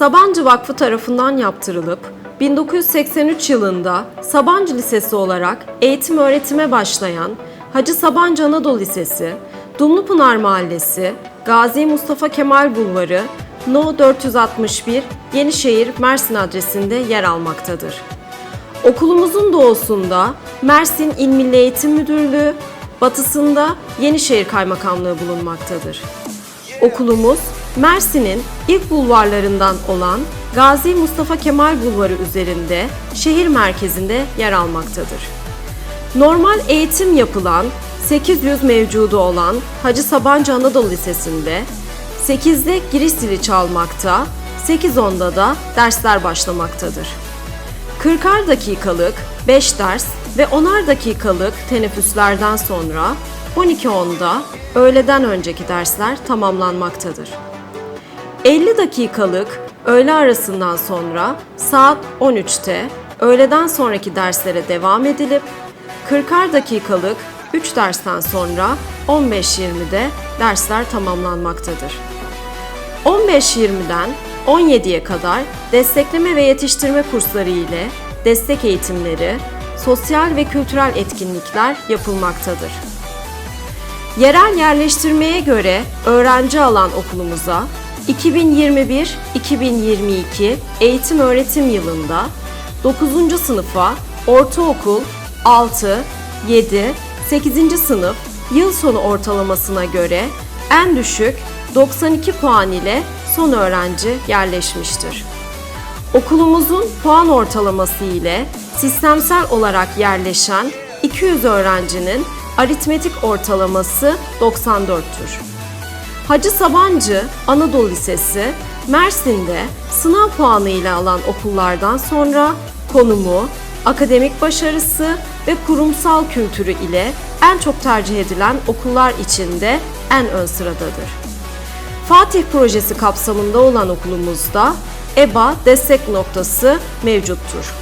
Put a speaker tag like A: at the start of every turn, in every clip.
A: Sabancı Vakfı tarafından yaptırılıp 1983 yılında Sabancı Lisesi olarak eğitim öğretime başlayan Hacı Sabancı Anadolu Lisesi, Dumlupınar Mahallesi, Gazi Mustafa Kemal Bulvarı, No 461, Yenişehir, Mersin adresinde yer almaktadır. Okulumuzun doğusunda Mersin İl Milli Eğitim Müdürlüğü, batısında Yenişehir Kaymakamlığı bulunmaktadır. Okulumuz Mersin'in ilk bulvarlarından olan Gazi Mustafa Kemal Bulvarı üzerinde şehir merkezinde yer almaktadır. Normal eğitim yapılan 800 mevcudu olan Hacı Sabancı Anadolu Lisesi'nde 8'de giriş zili çalmakta, 8.10'da da dersler başlamaktadır. 40'ar dakikalık 5 ders ve 10'ar dakikalık teneffüslerden sonra 12.10'da öğleden önceki dersler tamamlanmaktadır. 50 dakikalık öğle arasından sonra saat 13'te öğleden sonraki derslere devam edilip 40'ar dakikalık 3 dersten sonra 15.20'de dersler tamamlanmaktadır. 15.20'den 17'ye kadar destekleme ve yetiştirme kursları ile destek eğitimleri, sosyal ve kültürel etkinlikler yapılmaktadır. Yerel yerleştirmeye göre öğrenci alan okulumuza 2021-2022 eğitim öğretim yılında 9. sınıfa ortaokul 6, 7, 8. sınıf yıl sonu ortalamasına göre en düşük 92 puan ile son öğrenci yerleşmiştir. Okulumuzun puan ortalaması ile sistemsel olarak yerleşen 200 öğrencinin aritmetik ortalaması 94'tür. Hacı Sabancı Anadolu Lisesi Mersin'de sınav puanı ile alan okullardan sonra konumu, akademik başarısı ve kurumsal kültürü ile en çok tercih edilen okullar içinde en ön sıradadır. Fatih projesi kapsamında olan okulumuzda EBA destek noktası mevcuttur.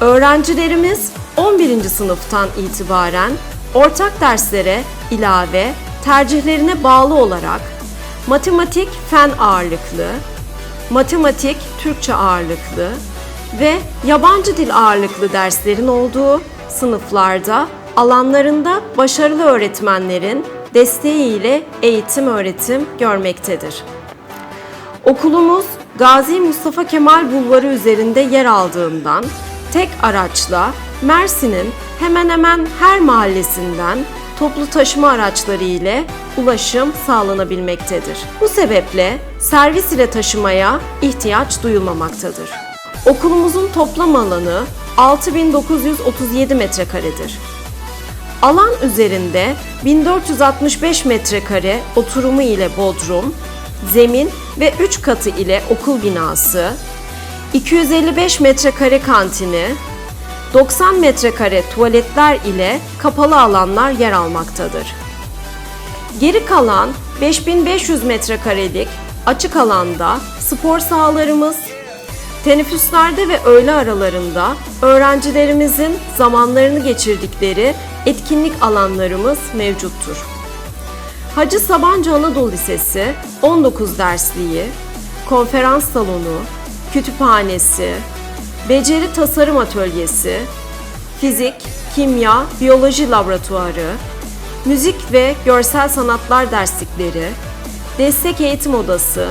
A: Öğrencilerimiz 11. sınıftan itibaren ortak derslere ilave tercihlerine bağlı olarak matematik fen ağırlıklı, matematik Türkçe ağırlıklı ve yabancı dil ağırlıklı derslerin olduğu sınıflarda alanlarında başarılı öğretmenlerin desteğiyle eğitim öğretim görmektedir. Okulumuz Gazi Mustafa Kemal Bulvarı üzerinde yer aldığından tek araçla Mersin'in hemen hemen her mahallesinden toplu taşıma araçları ile ulaşım sağlanabilmektedir. Bu sebeple servis ile taşımaya ihtiyaç duyulmamaktadır. Okulumuzun toplam alanı 6937 metrekaredir. Alan üzerinde 1465 metrekare oturumu ile bodrum, zemin ve 3 katı ile okul binası, 255 metrekare kantini, 90 metrekare tuvaletler ile kapalı alanlar yer almaktadır. Geri kalan 5500 metrekarelik açık alanda spor sahalarımız, teneffüslerde ve öğle aralarında öğrencilerimizin zamanlarını geçirdikleri etkinlik alanlarımız mevcuttur. Hacı Sabancı Anadolu Lisesi 19 dersliği, konferans salonu, kütüphanesi, beceri tasarım atölyesi, fizik, kimya, biyoloji laboratuvarı, müzik ve görsel sanatlar derslikleri, destek eğitim odası,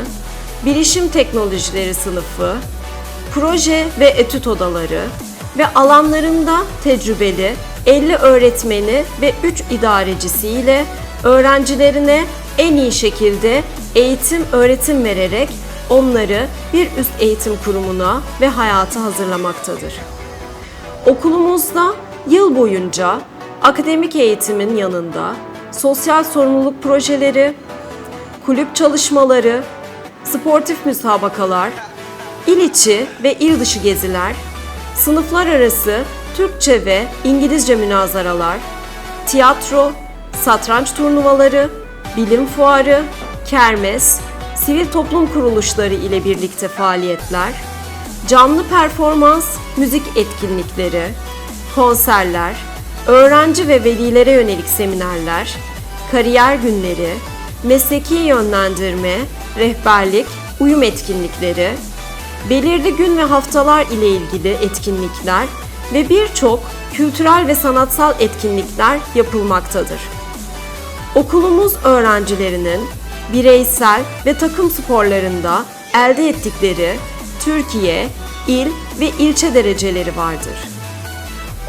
A: bilişim teknolojileri sınıfı, proje ve etüt odaları ve alanlarında tecrübeli 50 öğretmeni ve 3 idarecisiyle öğrencilerine en iyi şekilde eğitim öğretim vererek onları bir üst eğitim kurumuna ve hayata hazırlamaktadır. Okulumuzda yıl boyunca akademik eğitimin yanında sosyal sorumluluk projeleri, kulüp çalışmaları, sportif müsabakalar, il içi ve il dışı geziler, sınıflar arası Türkçe ve İngilizce münazaralar, tiyatro, satranç turnuvaları, bilim fuarı, kermes, sivil toplum kuruluşları ile birlikte faaliyetler, canlı performans, müzik etkinlikleri, konserler, öğrenci ve velilere yönelik seminerler, kariyer günleri, mesleki yönlendirme, rehberlik, uyum etkinlikleri, belirli gün ve haftalar ile ilgili etkinlikler ve birçok kültürel ve sanatsal etkinlikler yapılmaktadır. Okulumuz öğrencilerinin bireysel ve takım sporlarında elde ettikleri Türkiye, il ve ilçe dereceleri vardır.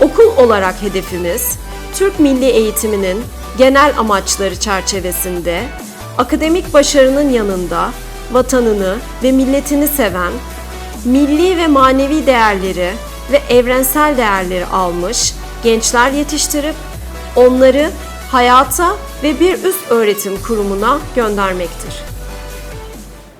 A: Okul olarak hedefimiz Türk milli eğitiminin genel amaçları çerçevesinde akademik başarının yanında vatanını ve milletini seven, milli ve manevi değerleri ve evrensel değerleri almış gençler yetiştirip onları hayata ve bir üst öğretim kurumuna göndermektir.